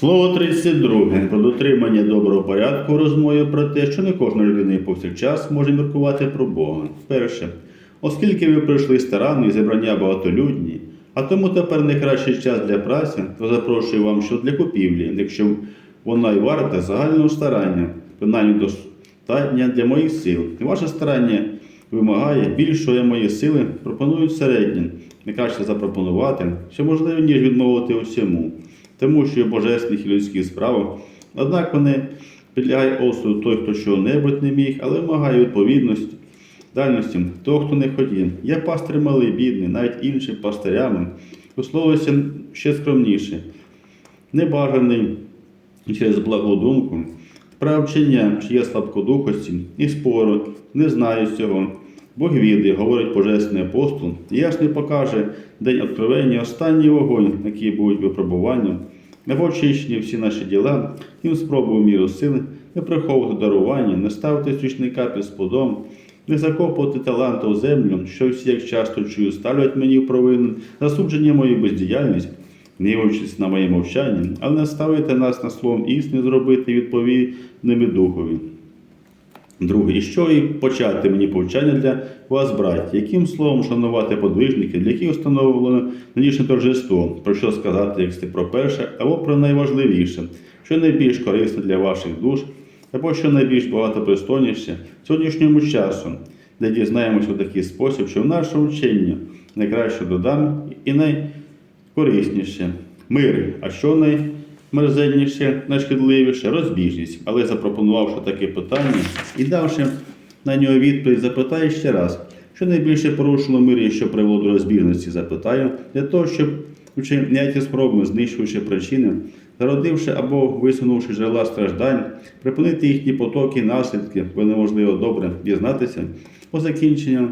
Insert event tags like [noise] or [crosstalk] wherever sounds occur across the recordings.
Слово 32. Про дотримання доброго порядку розмови про те, що не кожна людина і повсякчас може міркувати про Бога. Перше. Оскільки ви пройшли старанні зібрання багатолюдні, а тому тепер найкращий час для праці, то запрошую вам що для купівлі, якщо вона й варта загального старання, принаймні достатня для моїх сил. І ваше старання вимагає більшої мої сили, пропонують середнє, найкраще запропонувати, що можливо, ніж відмовити усьому, тому що божественних і людських справах, однак вони підлягає осуду той, хто чого-небудь не міг, але вимагає відповідності, дальності. Того, хто не хотів. Я пастир малий, бідний, навіть іншим пастирями, висловився ще скромніше, небажаний через благу думку, правчення, чи є слабкодухості. І спору, не знаю цього. Бог відає, говорить Божественний апостол, і ясно покаже день откровення, останній вогонь, який будуть випробуванням, або очищені всі наші діла, їм спробую міру сили, не приховувати дарування, не ставити свічника під сподом, не закопувати таланта у землю, що всі, як часто чую, ставлять мені в провину, засудження мою бездіяльність, гніваючись на моє мовчання, але не ставити нас на словом істини, зробити відповідними духові. Друге, і що і почати мені повчання для вас, браті, яким словом шанувати подвижників, для яких встановлено нинішнє торжество, про що сказати, як сти про перше, або про найважливіше, що найбільш корисне для ваших душ, або що найбільш багатопристойніше сьогоднішньому часу, де дізнаємося у такий спосіб, що в наше вчення найкраще додам і найкорисніше. Мир, а що най мерзенніше, найшкідливіше розбіжність, але запропонувавши таке питання і давши на нього відповідь, запитаю ще раз, що найбільше порушило мир і що привело до розбіжності, запитаю, для того, щоб вчиняти спроби, знищуючи причини, зародивши або висунувши джерела страждань, припинити їхні потоки, наслідки, бо неможливо добре дізнатися по закінченню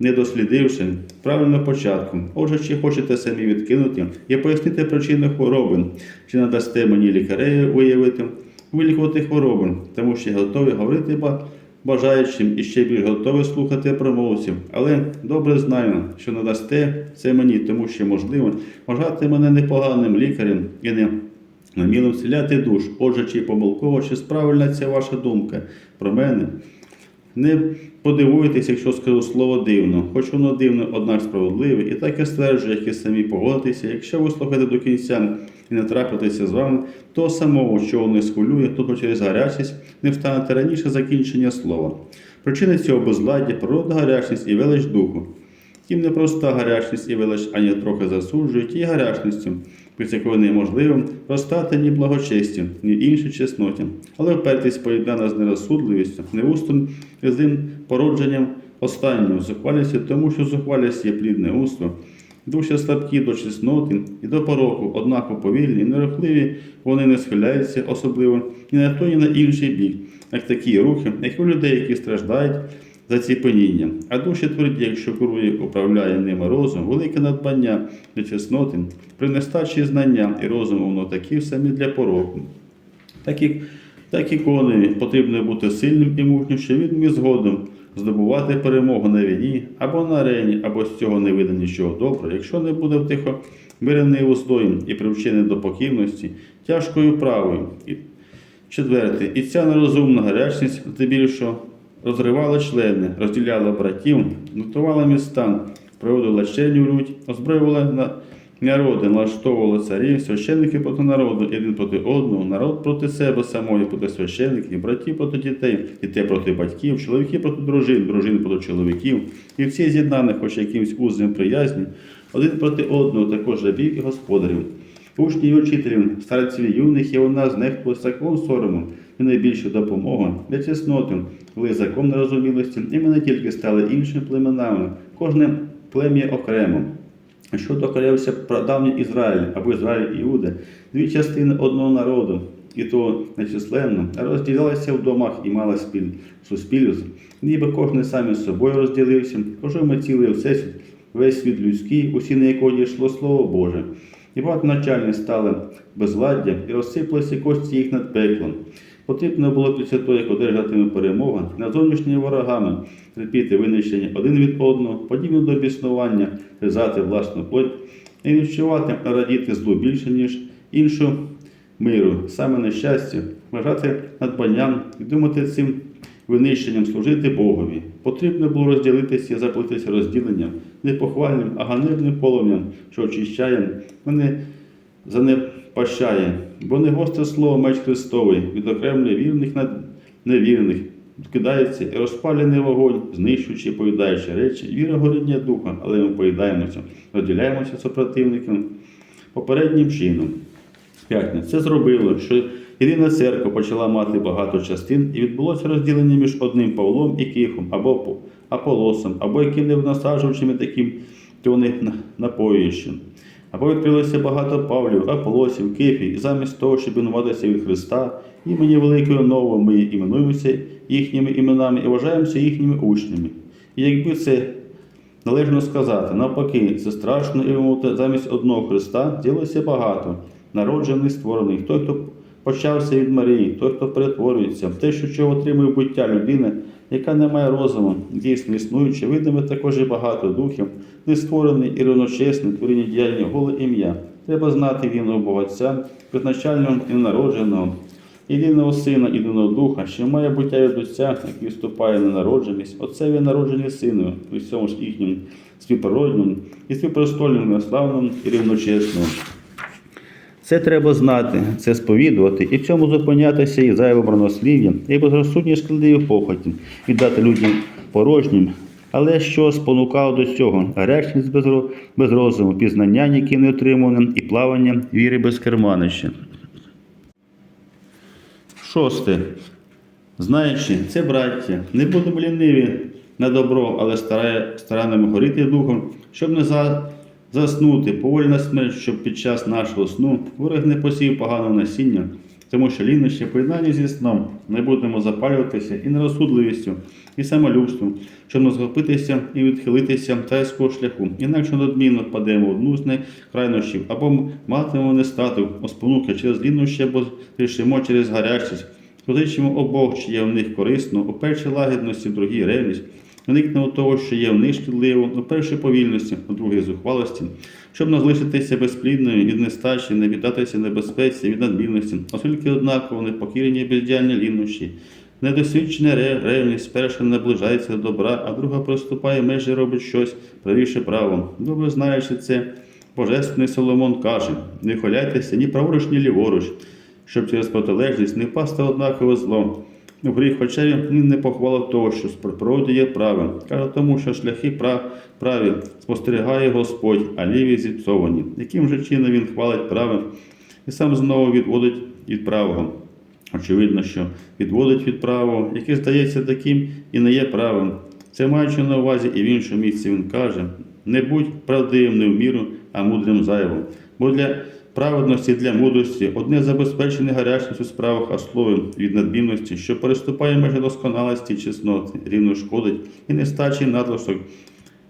не дослідивши правильно початку. Отже, чи хочете самі відкинути і пояснити причини хвороби, чи надасте мені лікарею виявити, вилікувати хвороби, тому що я готовий говорити бажаючим і ще більш готовий слухати промовців. Але добре знаю, що надасте це мені, тому що можливо вважати мене непоганим лікарем і не намілим зціляти душ. Отже, чи помилково, чи справильна ця ваша думка про мене? Не подивуйтесь, якщо скажу слово дивно, хоч воно дивно, однак справедливе, і так і стверджує, як і самі погодитеся. Якщо ви слухаєте до кінця і не трапитеся з вами, то самого, що воно схвилює, то через гарячість не встанете раніше закінчення слова. Причини цього безладдя, природа гарячність і велич духу. Тим не проста гарячність і велич ані трохи засуджують і гарячністю, без якої неможливо розстати ні благочестю, ні іншій чесноті, але впертість поєднана з нерозсудливістю, неустом і злим породженням останнього зухвалістю, тому що зухвалість є плідне усто. Душі слабкі до чесноти і до пороку, однако повільні і нерухливі, вони не схиляються особливо ні на той, ні на інший бік, як такі рухи, як у людей, які страждають заціпеніння. А душі тверді, якщо керує, управляє ними розум, велике надбання для чесноти, при нестачі знання і розуму воно такі самі для пороку. Так і, так і коневі потрібно бути сильним і мужнім, що він міг згодом здобувати перемогу на війні або на арені, або з цього не вийде нічого доброго, якщо не буде втихо мирений устоєм і привчений до покірності, тяжкою правою. Четверте, і ця нерозумна гарячність здебільшого розривала члени, розділяла братів, готувала міста, проводила черню лють, озброювала на народи, налаштовувала царів, священники проти народу, один проти одного, народ проти себе самої, проти священників, братів проти дітей, дітей проти батьків, чоловіки проти дружин, дружин проти чоловіків. І всі з'єднані, хоч якимсь узом приязні, один проти одного, також рабів і господарів. Учнів і учителів, старців юних і вона знехтували закон сорому і найбільшу допомогу для чесноти, коли закон нерозумілості, і ми не тільки стали іншими племенами, кожне плем'я окремо. Що докорявся прадавній Ізраїль або Ізраїль Іуда, дві частини одного народу, і то нечисленно, розділялися в домах і мали спіль суспільство, ніби кожен сам із собою розділився, кожен цілий всесвіт, весь світ людський, усі на якого дійшло Слово Боже. І багатоначальні стали безладдя і розсипалися кості їх над пеклом. Потрібно було після того, як одержатиме перемога, над зовнішніми ворогами терпіти винищення один від одного, подібно до біснування, ризати власну плоть і відчувати, радіти злу більше, ніж іншу миру, саме нещастя, вважати надбанням і думати цим винищенням служити Богові. Потрібно було розділитися і заплатитися розділенням, не похвальним, а ганебним полум'ям, що очищає, а не занепащає, бо не гостре слово меч Христовий, відокремлює вірних над невірних, кидається і розпалений вогонь, знищуючи і поїдаючи речі, віра горіння духа, але ми поїдаємося, розділяємося супротивником попереднім чином. П'ятне. Це зробило, що єдина церква почала мати багато частин і відбулося розділення між одним Павлом і Кифом, або Аполосом, або яким-небудь насаджувачем і таким, то вони напоюючим. Або відкрилося багато Павлів, Аполосів, Кифів, і замість того, щоб іменуватися від Христа, імені великого нового ми іменуємося їхніми іменами і вважаємося їхніми учнями. І якби це Належно сказати, навпаки, це страшно і замість одного Христа ділося багато, народжений, створений, той, хто почався від Марії, той, хто перетворюється, те, що чого отримує буття людини, яка не має розуму, дійсно існуючи, видиме також і багато духів, не створений і рівночесний, творіння діяння голе ім'я. Треба знати вільного Бога Отця, призначального і народженого, єдиного Сина, єдиного Духа, що має буття від Отця, який вступає на народженість, Отцеві народжені Сину, у всьому ж їхнім співпороднім і співпрестольним, славним і рівночесним. Це треба знати, це сповідувати, і в цьому зупинятися і зайвим бранослів'ям, і безрозсудні шкідливі похоті, віддати людям порожнім. Але що спонукало до цього? Гарячність без, розуму, пізнання, які не отримуване, і плавання віри без керманища. Шосте. Знаючи, це браття, не будемо ліниві на добро, але старанимо горіти духом, щоб не за, заснути, поволі на смерть, щоб під час нашого сну ворог не посів поганого насіння, тому що лінощі поєднання зі сном. Не будемо запалюватися і нерозсудливістю, і самолюбством, щоб не згопитися і відхилитися тайського шляху, інакше надмінно впадемо в одну з крайнощів, або матимемо нестаток, оспонуки через лінощі, або рішимо через гарячість. Позичимо обох, чи є в них корисно, у першій лагідності, в другій ревність, уникнемо того, що є в них шкідливо, у першій повільності, у другій зухвалості, щоб не залишитися безплідною від нестачі, не віддатися небезпеці від надмірності, оскільки однаково непокірені бездіяльні лінощі. Недосвідчена ревність перша наближається до добра, а друга приступає межі робить щось правіше правом. Добре знаючи це, Божественний Соломон каже: не холяйтеся ні праворуч, ні ліворуч, щоб через протилежність не впасти однакове зло. Гріх хоча він не похвалив того, що природи є правим. Каже тому, що шляхи прав, праві спостерігає Господь, а ліві зіпсовані. Яким же чином він хвалить правим і сам знову відводить від правого. Очевидно, що відводить від правого, яке здається таким і не є правим. Це маючи на увазі і в іншому місці він каже: не будь правдивим не в міру, а мудрим зайвом. Бо для праведності, для мудрості одне забезпечене гарячність у справах, а словом від надмірності, що переступає межі досконалості і чесноти, рівно шкодить і нестачий надлишок,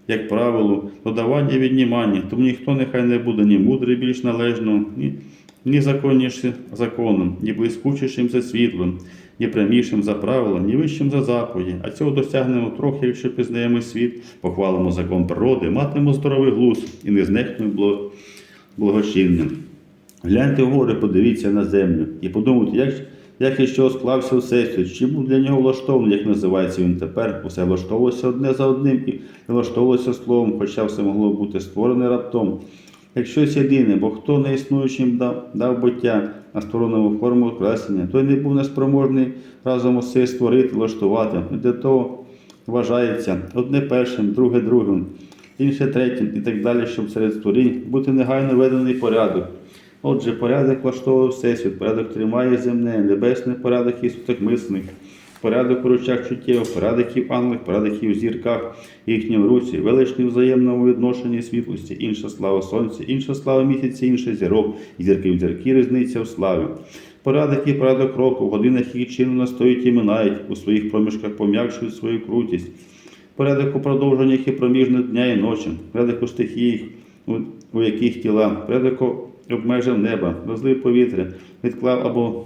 як правило, додавання і віднімання, тому ніхто нехай не буде ні мудрий більш належного, ні, ні законнішим законом, ні блискучішим за світлом, ні прямішим за правило, ні вищим за заповіді. А цього досягнемо трохи, якщо пізнаємо світ, похвалимо закон природи, матимемо здоровий глузд і не знехнемо благо- благочинним. Гляньте вгору, подивіться на землю і подумайте, як, як і що склався всесвіт, чи був для нього влаштований, як називається він тепер. Усе влаштовувалося одне за одним і влаштовувалося словом, хоча все могло бути створене раптом. Як щось єдине, бо хто не існуючим дав, дав буття на сторону форму креслення, той не був неспроможний разом усе створити, влаштувати. Для того вважається одне першим, друге другим, інше третім і так далі, щоб серед створінь бути негайно введений порядок. Отже, порядок влаштовує Всесвіт, порядок тримає земне, небесний порядок і суток мислених, порядок у ручах чуттєвих, порядок і в ангелах, порядок і в зірках, їхнім руці, величні взаємному відношенні світлості, інша слава сонця, інша слава місяця, інша зірок, зірки в зірки різниця в славі. Порядок і порядок року, в годинах їх чинно настоють і минають, у своїх проміжках пом'якшують свою крутість. Порядок у продовженнях і проміжних дня і ночі, порядок у стихіях, у яких тіла, порядок обмежив неба, розлив повітря, відклав або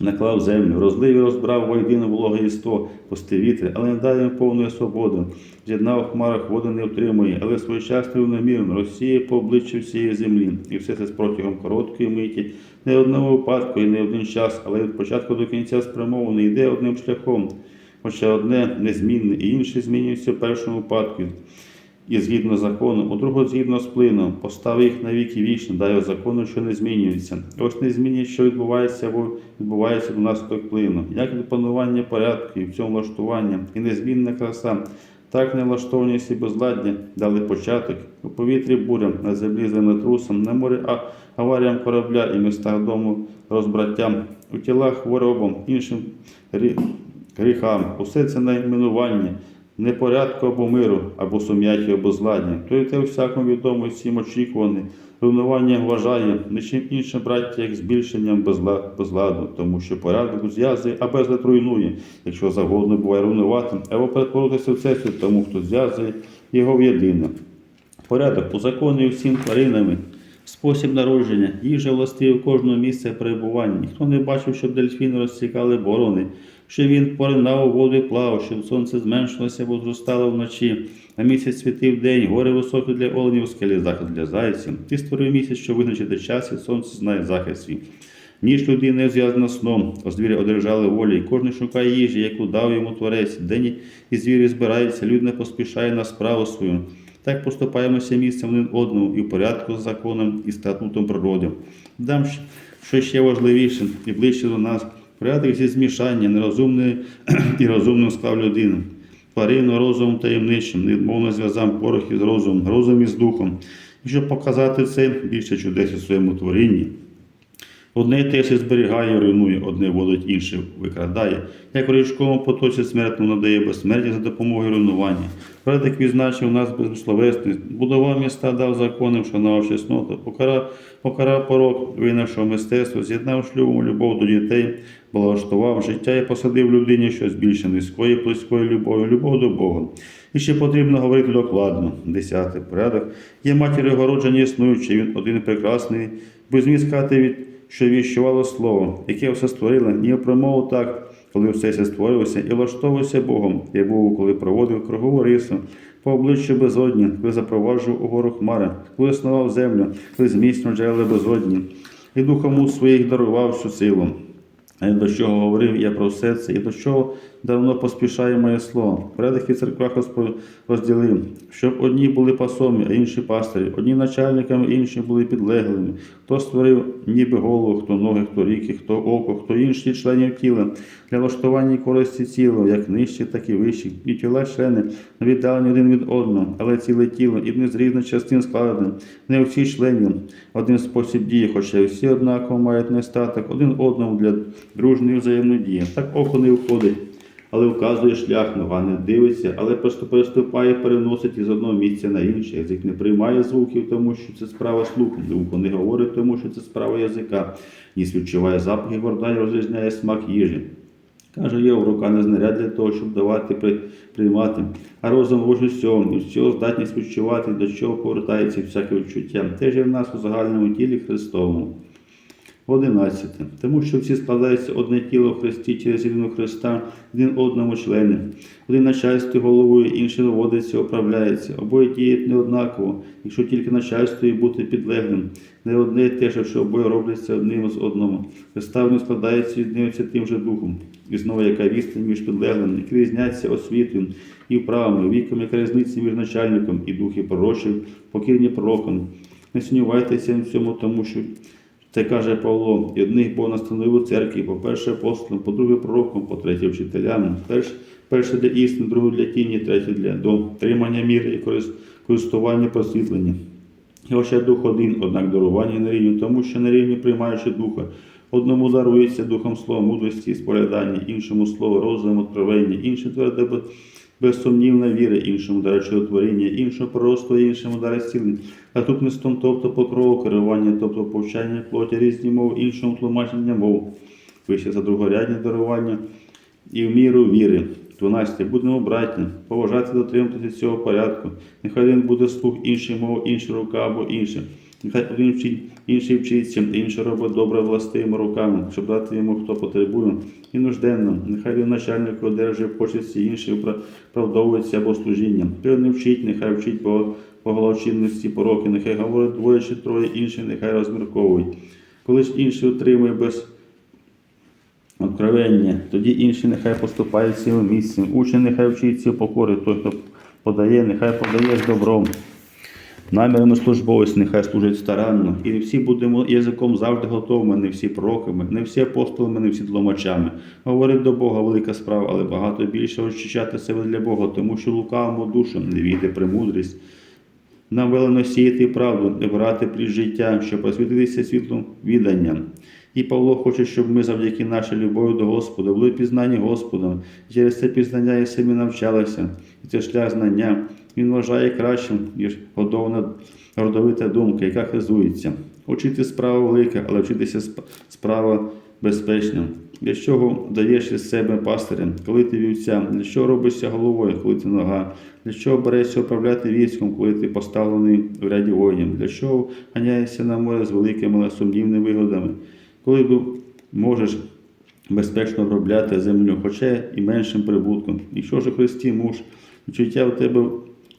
наклав землю, розлив і розбрав воєдине вологе єство, пусти вітри, але не їм повної свободи. З'єднав в хмарах води не втримує, але своєчасно рівномірно розсіє по обличчю всієї землі. І все це з протягом короткої миті, не одного випадку і не один час, але від початку до кінця спрямований йде одним шляхом. Хоча одне незмінне і інше змінюється в першому випадку. І згідно з законом, у другого згідно з плином, постави їх на віки вічно, дай закону, що не змінюється. Ось не змінює, що відбувається або відбувається до наслідок плину. Як і панування порядку і в цьому влаштування, і незмінна краса, так невлаштованість і безладдя дали початок. У повітрі бурям, на землі землетрусом, на морі а- аваріям корабля і містах дому розбраттям, у тілах хворобам, іншим гріхам. Усе це найменування непорядку або миру, або сум'яття, або зладня. То й те всякому відомо всім очікуване. Руйнування вважає не чим іншим, браття, як збільшенням безла- безладу, тому що порядок зв'язує, а безлад руйнує, якщо завгодно буває руйнувати, або перетворитися в всесвіт тому, хто зв'язує його в єдине. Порядок узаконює всім тваринами. Спосіб народження, їжа властиві кожного місця перебування. Ніхто не бачив, щоб дельфіни розсікали борони, що він поринав у воду і плавав, щоб сонце зменшилося або зростало вночі, а місяць світив день, гори високі для оленів, скелі захист для зайців. Ти створив місяць, щоб визначити час, і сонце знає захист свій. Ніж людини зв'язана сном, а звірі одержали волі, і кожен шукає їжі, яку дав йому творець. День і звірі збираються, люд не поспішає на справу свою. Так поступаємося місцем один одному і в порядку з законом і статутом природи. Дам, що ще важливіше і ближче до нас, порядок зі змішання нерозумний [clears throat] і розумним склав людини. Тварину розумом таємничим, невмовно зв'язав порох із розумом, розум із духом. І щоб показати це більше чудес у своєму творінні, Одне те ж зберігає, руйнує, одне водить, інше викрадає. Як у річковому потоці смертному надає безсмертя за допомогою руйнування. Предик відзначив нас безсловесність, будував міста, дав закони, вшанував чесноту, покарав, покарав порок, винайшов мистецтво, з'єднав шлюбом любов до дітей, благословав життя і посадив людині щось більше низької, близької любові, любов до Бога. І ще потрібно говорити докладно. Десятий порядок. Є матір городження існуючий, він один прекрасний, без від що віщувало слово, яке все створило, ні промову так, коли все це створилося, і влаштовувався Богом, я був, коли проводив кругову рису, по обличчю безодні, коли запроваджував угору хмари, коли основав землю, коли зміцнював джерела безодні, і духом у своїх дарував всю силу. А й до чого говорив я про все це, і до чого давно поспішає моє слово. Порядок і церквах розділив, щоб одні були пасомі, а інші пастирі, одні начальниками, інші були підлеглими. Хто створив ніби голову, хто ноги, хто ріки, хто око, хто інші членів тіла, для влаштування користі тіла, як нижчі, так і вищі, і тіла члени віддалені один від одного, але ціле тіло і не з різних частин складене, не всі членів, один спосіб дії, хоча всі однаково мають нестаток, один одному для дружної взаємодії. Так око не входить, але вказує шлях, нога не дивиться, але переступає, переносить із одного місця на інше. Язик не приймає звуків, тому що це справа слуху. Вухо не говорить, тому що це справа язика. Ніс відчуває запахи, гордань розрізняє смак їжі. Каже Йов, рука не знаряд для того, щоб давати при, приймати, а розум вожу всього, і всього здатність відчувати, до чого повертається всяке відчуття. Теж і в нас у загальному тілі Христовому. Одинадцяте. Тому що всі складаються одне тіло в Христі через єдину Христа, один одному члени. Один начальствує головою, інший доводиться, управляється. Обоє діють неоднаково, якщо тільки начальствує бути підлеглим. Не одне те, що обоє робляться одним з. Представлені складаються і змінюються тим же духом. І знову яка відстань між підлеглими, які різняться освітою і вправами, віком, яка різниця між начальником і духи пророчів, покірні пророкам. Не сумнівайтеся в цьому, тому що це каже Павло, і одних Бог настановив у церкві, по-перше, апостолом, по-друге, пророком, по-третє, вчителям. Перш, перше для істини, друге для тіні, третє для дотримання міри і користування просвітлення. І ось дух один, однак дарування на рівні, тому що на рівні приймаючи духа. Одному дарується духом слова мудрості і сполядання, іншому слово розуму, откровення, інше тверде безсумнівна віра, іншому дар чудотворіння, іншому пророцтво, іншому дар зцілення. А тобто покрову, керування, тобто повчання плоті різні мов, іншому тлумачення мов. Вище за другорядні дарування і в міру віри. 12. Будемо братні, поважати дотримуватися цього порядку. Нехай один буде слух, інший мов, інша рука або інше. Нехай один вчить інший вчиться, інший робить добре властивими руками, щоб дати йому, хто потребує, і нужденним. Нехай він начальник одержує почесті, інший вправдовується або служіння. Той не вчить, нехай вчить по поголовчинності пороки, нехай говорить двоє чи троє, інші нехай розмірковують. Коли ж інший утримує без откровення, тоді інший нехай поступає цілим місцем. Учень нехай вчиться покори, той, хто подає, нехай подає з добром. Намірами службовець нехай служить старанно, і не всі будемо язиком завжди готовими, не всі пророками, не всі апостолами, не всі тлумачами. Говорить до Бога велика справа, але багато більше очищати себе для Бога, тому що лукавому душу не війде премудрість. Нам велено сіяти правду, і брати плід життя, щоб освітитися світлом відданням. І Павло хоче, щоб ми завдяки нашій любові до Господа були пізнані Господом. Через це пізнання і самі навчалися. І це шлях знання. Він вважає кращим, ніж годована родовита думка, яка хизується. Учити справа велика, але вчитися справа безпечна. Для чого даєш із себе пастирем, коли ти вівця, для чого робишся головою, коли ти нога, для чого берешся управляти військом, коли ти поставлений в ряді воїнів, для чого ганяєшся на море з великими, але сумнівними вигодами, коли ти можеш безпечно обробляти землю, хоча і меншим прибутком. Якщо ж у Христі муж, відчуття в тебе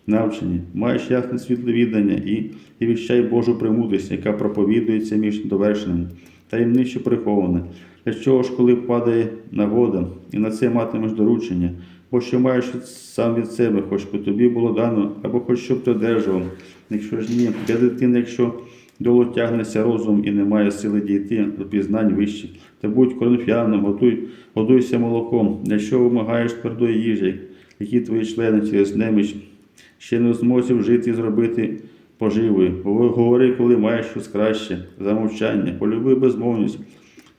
навчені, маєш ясне світле віддання і, і віщай Божу премудрість, яка проповідується між довершеним, таємниче приховане. Для чого ж, коли падає нагода, і на це матимеш доручення, бо що маєш сам від себе, хоч би тобі було дано, або хоч щоб ти одержував. Якщо ж ні, для дитини, якщо долу тягнеться розум і немає сили дійти до пізнань вищих, та будь коринфянам, готуй, годуйся молоком, для що вимагаєш твердої їжі, які твої члени через неміч ще не в змозі вжити і зробити поживою. Говори, коли маєш щось краще, за мовчання, полюби безмовність,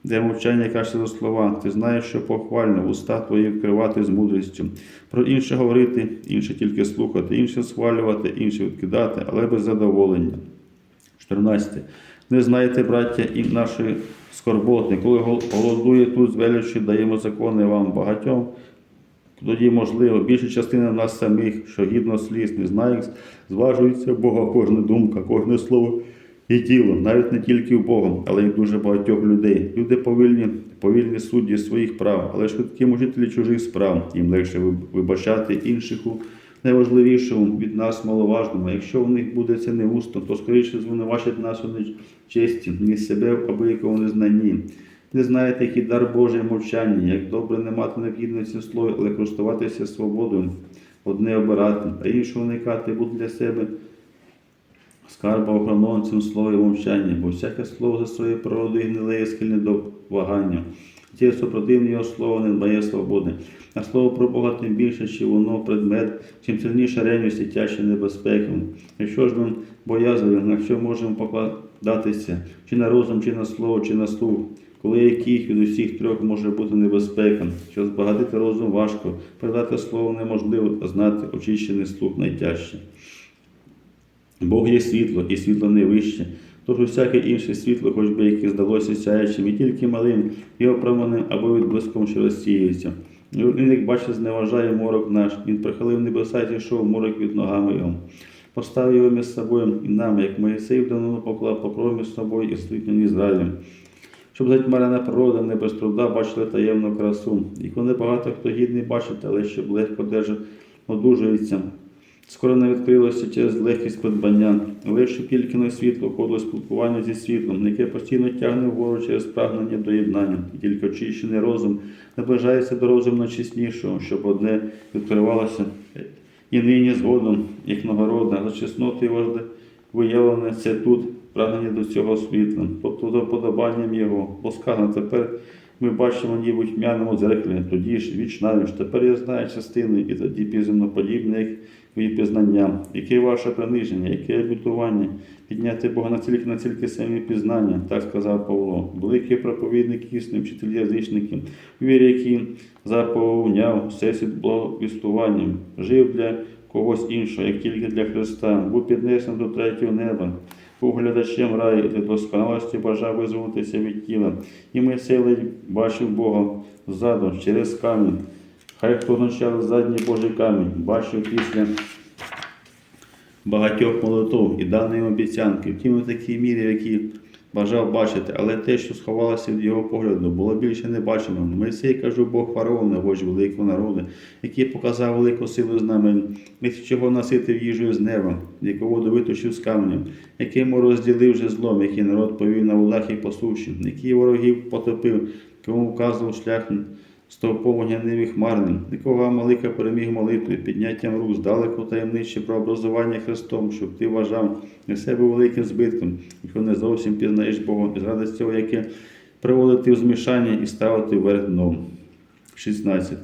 де мовчання краще за слова. Ти знаєш, що похвально уста твої вкривати з мудрістю. Про інше говорити, інше тільки слухати, інше схвалювати, інше відкидати, але без задоволення. 14. Не знаєте, браття, і нашої скорботи, коли голодує тут з величі, даємо закони вам багатьом. Тоді, можливо, більша частина нас самих, що гідно сліз, не знає, зважується Бога кожна думка, кожне слово і тіло, навіть не тільки в Бога, але й дуже багатьох людей. Люди повільні, повільні судді своїх прав, але швидкі мучителі чужих справ. Їм легше вибачати інших у найважливішому від нас маловажному. Якщо в них буде це не усно, то скоріше звинувачать нас у нечесті, ніж себе в абиякому незнанні. Не знаєте, який дар Божий мовчання, як добре не мати необхідності в слові, але користуватися свободою, одне обирати, а інше уникати будь для себе скарба охоронцем слова і мовчання, бо всяке слово за своєю природою гниле і схильне до вагання. Ті супротивні його слово не дбає свободи. А слово про Бога тим більше, чи воно предмет, чим сильніша ревність і тяжче небезпека. Якщо ж ми боязливі, на що можемо покладатися, чи на розум, чи на слово, чи на слух, коли яких від усіх трьох може бути небезпека, що збагатити розум важко, передати слово неможливо, а знати очищений слух найтяжче. Бог є світло, і світло не вище. Тож усяке інше світло, хоч би яке здалося сяючим, і тільки малим, його променем або відблиском, що розсіюється. Він, як бачить, зневажає морок наш, він прихилив небеса і зійшов морок від ногами його. Поставив його між собою і нам, як Моїсей в поклав покров між собою і над Ізраїлем. Щоб затьмарена природа не без труда бачили таємну красу. І коли багато хто гідний бачить, але щоб легко держить, одужується. Скоро не відкрилося через легкість придбання, тільки на світло входило спілкування зі світлом, яке постійно тягне вгору через прагнення до єднання, і тільки очищений розум наближається до розуму найчеснішого, щоб одне відкривалося і нині згодом, як нагорода, за чесноту і виявлене це тут прагнення до цього світла, тобто за подобанням його. Бо сказано, тепер ми бачимо ніби в тьмяному дзеркалі, тоді ж віч навіч, тепер я знаю частини, і тоді пізно подібне, як твої пізнання. Яке ваше приниження, яке обітування, підняти Бога на тільки на тільки самі пізнання, так сказав Павло. Великий проповідник істини, вчитель язичників, вірі, який заповняв всесвіт благовістуванням, жив для когось іншого, як тільки для Христа, був піднесений до третього неба. Був глядачем раю для досконалості бажав визволитися від тіла. І Мойсей ледь бачив Бога ззаду, через камінь. Хай хто означав задній Божий камінь, бачив після багатьох молитов і даної обіцянки, втім у такій мірі, в якій бажав бачити, але те, що сховалося від його погляду, було більше небаченим. Мойсей, кажу, Бог фараона, вождь великого народу, який показав велику силу знамень, від чого наситив їжею з неба, воду виточив з каменем, яким розділив же злом, який народ повів на водах і по суші, який ворогів потопив, кому вказував шлях стовпом вогняним і хмарним, якого Амалика переміг молитвою, підняттям рук, здалеку таємниче про образування Христом, щоб ти вважав для себе великим збитком, якщо не зовсім пізнаєш Бога, і зради цього, яке приводити в змішання і ставити вверх дном. 16.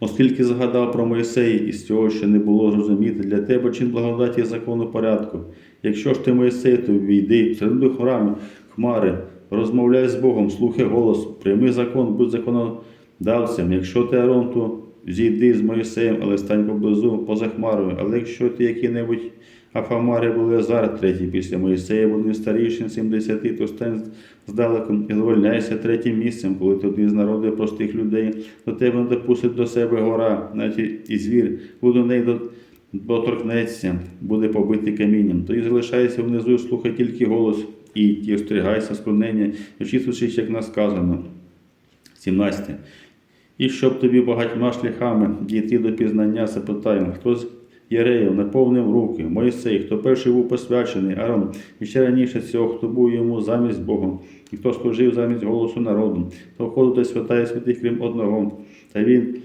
Оскільки згадав про Моїсея і з цього ще не було зрозуміти для тебе чин благодаті закону порядку. Якщо ж ти Моїсей, то війди всередину храму, хмари, розмовляй з Богом, слухай голос, прийми закон, будь законодавцем. Якщо ти Арон, то зійди з Моїсеєм, але стань поблизу поза хмарою. Але якщо ти який-небудь Афамари були Азар, третій після Моїсея, вони старіші 70, то стань здалеку і звольняйся третім місцем, коли один з народу простих людей, до тебе не допустить до себе гора, навіть і звір, коли до неї до- доторкнеться, буде побитий камінням. Тоді залишайся внизу, слухай тільки голос, і ті остерігайся склонення, очікуючи, як нас сказано. 17. І щоб тобі багатьма шляхами дійти до пізнання, запитаємо, хто з Єреїв наповнив руки, Мойсей, хто перший був посвячений, Арон, і ще раніше цього, хто був йому замість Бога, і хто служив замість голосу народу, хто входив до святая святих, крім одного. Та він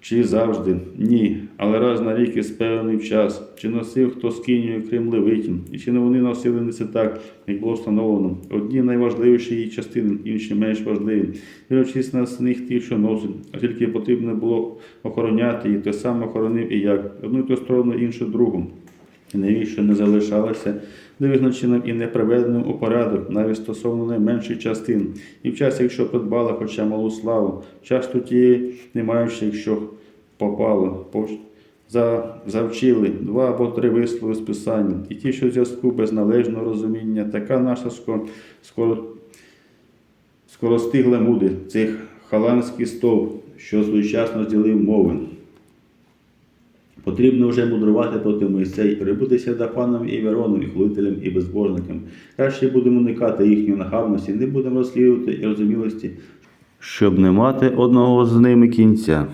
чи завжди? Ні, але раз на рік і певний час. Чи носив хто з кінію, крім левитів, і чи не вони носили не це так, як було встановлено. Одні найважливіші її частини, інші менш важливі. Дивлячись на них ті, що носить, а тільки потрібно було охороняти її, те саме охоронив і як, одну ту сторону, іншу другу. І навіщо не залишалося невизначеним і не приведеним у порядок, навіть стосовно найменших частин, і в час, якщо придбала хоча малу славу, часто тієї, не маючи, якщо попало, завчили два або три вислови з писання, і ті, що в зв'язку без належного розуміння, така наша скоро, скоро, скоростигла муди, цих халанський стовп, що своєчасно зділив мови. Потрібно вже мудрувати проти Мойсея, прибутися до паном і Вероном, і хлителем, і безбожникам. Краще будемо уникати їхньої нахабності, не будемо розслідувати і розумілості, щоб не мати одного з ними кінця.